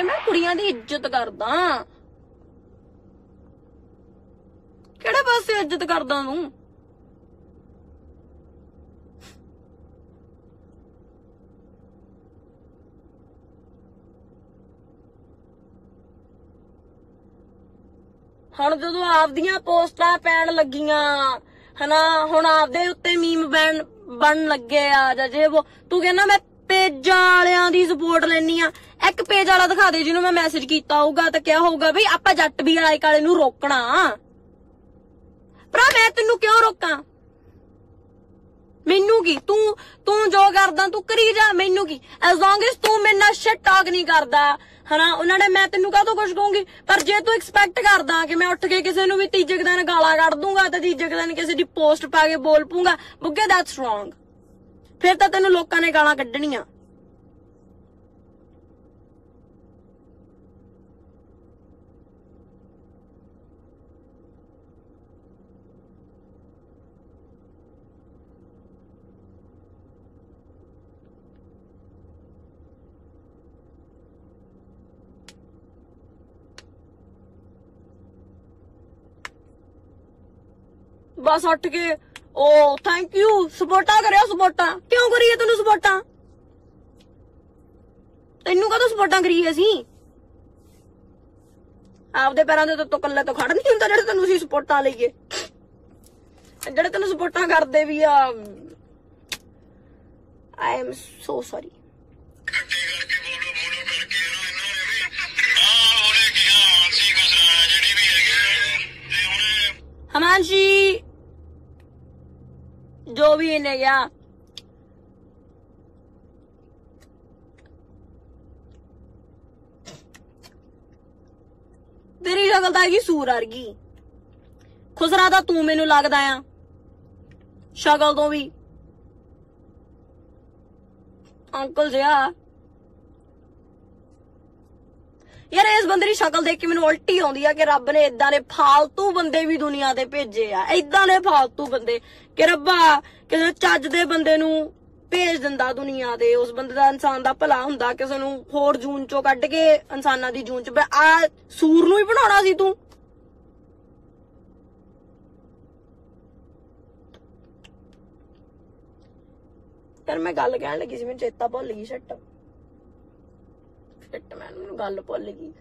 ਕਰਨਗੇ ਮੈਂ ਕੁੜੀਆਂ ਦੀ ਇੱਜ਼ਤ ਕਰਦਾ। ਕਿਹੜੇ ਪਾਸੇ ਇੱਜ਼ਤ ਕਰਦਾ ਤੂੰ? ਹੁਣ ਜਦੋਂ ਆਪਦੀਆਂ ਪੋਸਟਾਂ ਪੈਣ ਲੱਗੀਆਂ, ਹਨਾ, ਹੁਣ ਆਪਦੇ ਉੱਤੇ ਮੀਮ ਬਣ ਬਣ ਲੱਗੇ ਆ ਜਾਂ ਜੇ ਉਹ। ਤੂੰ ਕਹਿੰਦਾ ਮੈਂ ਪੇਜਾਂ ਵਾਲਿਆਂ ਦੀ ਸਪੋਰਟ ਲੈਣੀ ਆ। ਇੱਕ ਪੇਜ ਵਾਲਾ ਦਿਖਾ ਦੇ, ਜਿਹਨੂੰ ਮੈਂ ਮੈਸੇਜ ਕੀਤਾ ਹੋਊਗਾ ਤਾਂ ਕਿਹਾ ਹੋਊਗਾ ਵੀ ਆਪਾਂ ਜੱਟ ਵੀ ਵਾਲੇ ਕਾਲੇ ਨੂੰ ਰੋਕਣਾ। ਭਰਾ, ਮੈਂ ਤੈਨੂੰ ਕਿਉਂ ਰੋਕਾਂ? ਮੈਨੂੰ ਕੀ? ਤੂੰ ਤੂੰ ਜੋ ਕਰਦਾ, ਤੂੰ ਕਰੀ ਜਾ, ਮੈਨੂੰ ਕੀ? ਐਸ ਲੌਂਗ ਐਸ ਤੂੰ ਮੇਰੇ ਨਾਲ ਸ਼ਿਟ ਟਾਕ ਨਹੀਂ ਕਰਦਾ, ਹਨਾ? ਉਹਨਾਂ ਨੇ ਮੈਂ ਤੈਨੂੰ ਕਾਹਤੋਂ ਕੁਝ ਕਹੂੰਗੀ? ਪਰ ਜੇ ਤੂੰ ਐਕਸਪੈਕਟ ਕਰਦਾ ਕਿ ਮੈਂ ਉੱਠ ਕੇ ਕਿਸੇ ਨੂੰ ਵੀ ਤੀਜੇ ਕੁ ਦਿਨ ਗਾਲਾਂ ਕੱਢ ਦੂੰਗਾ ਤੇ ਤੀਜੇ ਕੁ ਦਿਨ ਕਿਸੇ ਦੀ ਪੋਸਟ ਪਾ ਕੇ ਬੋਲ ਪੂੰਗਾ ਬੁੱਗੇ ਦੈਟਸ ਰੋਂਗ ਫਿਰ ਤਾਂ ਤੈਨੂੰ ਲੋਕਾਂ ਨੇ ਗਾਲਾਂ ਕੱਢਣੀਆਂ। ਬਸ ਉੱਠ ਕੇ ਓ ਥੈਂਕ ਯੂ ਸਪੋਰਟਾਂ ਕਰਿਓ ਸਪੋਰਟਾਂ ਕਿਉਂ ਕਰੀਏ ਤੈਨੂੰ ਸਪੋਰਟਾਂ ਤੈਨੂੰ ਕਦੋਂ ਸਪੋਰਟਾਂ ਕਰੀਏ ਅਸੀਂ? ਆਪਦੇ ਪੈਰਾਂ ਦੇ ਤੋਂ ਕੱਲੇ ਤੋਂ ਖੜ ਨਹੀਂ ਹੁੰਦਾ ਜਿਹੜੇ ਤੈਨੂੰ ਅਸੀਂ ਸਪੋਰਟਾਂ ਲਈਏ। ਜਿਹੜੇ ਤੈਨੂੰ ਸਪੋਰਟਾਂ ਕਰਦੇ ਵੀ ਆ ਆਈ ਐਮ ਸੋ ਸੌਰੀ ਇਕੱਠੇ ਜੋ ਵੀ ਇਹਨੇ ਗਿਆ ਤੇਰੀ ਸ਼ਕਲ ਤਾਂ ਹੈਗੀ ਸੂਰ ਵਰਗੀ ਖੁਸਰਾ ਤਾਂ ਤੂੰ ਮੈਨੂੰ ਲੱਗਦਾ ਆ ਸ਼ਕਲ ਤੋਂ ਵੀ ਅੰਕਲ ਜਿਹਾ ਯਾਰ ਇਸ ਬੰਦੇ ਦੀ ਸ਼ਕਲ ਦੇਖ ਕੇ ਮੈਨੂੰ ਉਲਟੀ ਆਉਂਦੀ ਆ ਕਿ ਰੱਬ ਨੇ ਇਦਾਂ ਦੇ ਫਾਲਤੂ ਬੰਦੇ ਵੀ ਦੁਨੀਆ ਤੇ ਭੇਜੇ ਆ। ਇਦਾਂ ਦੇ ਫਾਲਤੂ ਬੰਦੇ ਕਿ ਰੱਬਾ, ਕਿਸੇ ਚੱਜ ਦੇ ਬੰਦੇ ਨੂੰ ਭੇਜ ਦਿੰਦਾ ਦੁਨੀਆ ਤੇ। ਉਸ ਬੰਦੇ ਦਾ ਇਨਸਾਨ ਦਾ ਭਲਾ ਹੁੰਦਾ, ਕਿਸੇ ਨੂੰ ਹੋਰ ਜੂਨ ਚੋਂ ਕੱਢ ਕੇ ਇਨਸਾਨਾਂ ਦੀ ਜੂਨ ਚ ਆ ਸੂਰ ਨੂੰ ਹੀ ਬਣਾਉਣਾ ਸੀ ਤੂੰ। ਯਾਰ ਮੈਂ ਗੱਲ ਕਹਿਣ ਲੱਗੀ ਸੀ, ਮੈਨੂੰ ਚੇਤਾ ਭੁੱਲ ਗਈ ਛੱਟ ਛੱਟ ਮੈਨੂੰ ਗੱਲ ਭੁੱਲ ਗਈ।